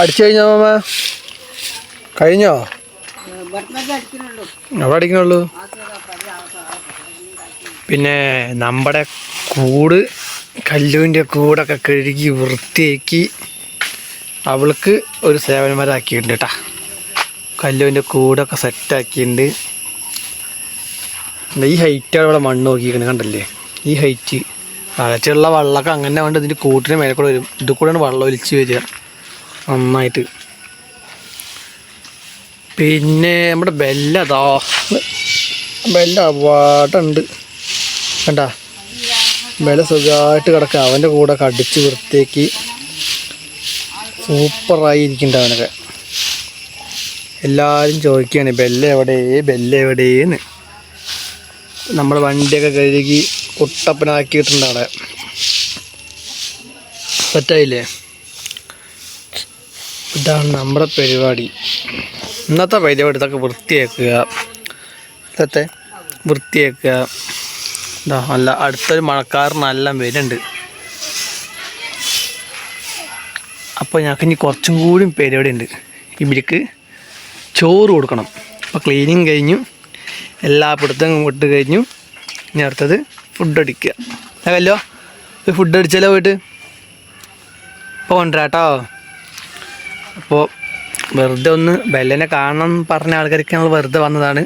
അടിച്ചു കഴിഞ്ഞോ മാമ? കഴിഞ്ഞോ? അവിടെ അടിക്കണുള്ളൂ. പിന്നെ നമ്മുടെ കൂട് കല്ലുവിന്റെ കൂടൊക്കെ കഴുകി വൃത്തിയാക്കി അവൾക്ക് ഒരു സേവനമാരാക്കിയിട്ടുണ്ട് കേട്ടാ. കല്ലുവിന്റെ കൂടൊക്കെ സെറ്റാക്കിയിട്ടുണ്ട്. ഈ ഹൈറ്റ് അവിടെ മണ്ണ് നോക്കിയിരിക്കുന്നത് കണ്ടല്ലേ? ഈ ഹൈറ്റ്. അകച്ചുള്ള വെള്ളമൊക്കെ അങ്ങനെ വേണ്ട ഇതിന്റെ കൂട്ടിന് മേലെ കൂടെ വരും. ഇത് കൂടെയാണ് വെള്ളം ഒലിച്ച് വരിക. നന്നായിട്ട്. പിന്നെ നമ്മുടെ ബെല്ല അതാ ബെല്ല അവാട്ടുണ്ട് കണ്ട? ബെല്ല സുഖമായിട്ട് കിടക്കുക. അവന്റെ കൂടെ കടിച്ച് വൃത്തിയാക്കി സൂപ്പറായി ഇരിക്കുന്നുണ്ട് അവനൊക്കെ. എല്ലാവരും ചോദിക്കുകയാണ് ബെല്ല എവിടെ ബെല്ല എവിടെയെന്ന് നമ്മൾ വണ്ടിയൊക്കെ കഴുകി കുട്ടപ്പനാക്കിയിട്ടുണ്ട് അവിടെ പറ്റായില്ലേ? ഇതാണ് നമ്മുടെ പരിപാടി. ഇന്നത്തെ പരിപാടി ഇതൊക്കെ വൃത്തിയാക്കുക. ഇന്നത്തെ വൃത്തിയാക്കുക. ഇതാ നല്ല അടുത്തൊരു മഴക്കാർ നല്ല വരുന്നുണ്ട് അപ്പോൾ ഞങ്ങൾക്ക് ഇനി കുറച്ചും കൂടി പരിപാടി ഉണ്ട്. ഇവർക്ക് ചോറ് കൊടുക്കണം. അപ്പോൾ ക്ലീനിങ് കഴിഞ്ഞു. എല്ലാ പിടുത്തും വിട്ട് കഴിഞ്ഞു. ഇനി അടുത്തത് ഫുഡ് അടിക്കുക. അതല്ലോ ഫുഡ് അടിച്ചാലോ പോയിട്ട്? പോണ്ടാട്ടോ അപ്പോൾ വെറുതെ ഒന്ന് ബെല്ലനെ കാണണം പറഞ്ഞ ആൾക്കാർക്ക് ഞങ്ങൾ വെറുതെ വന്നതാണ്.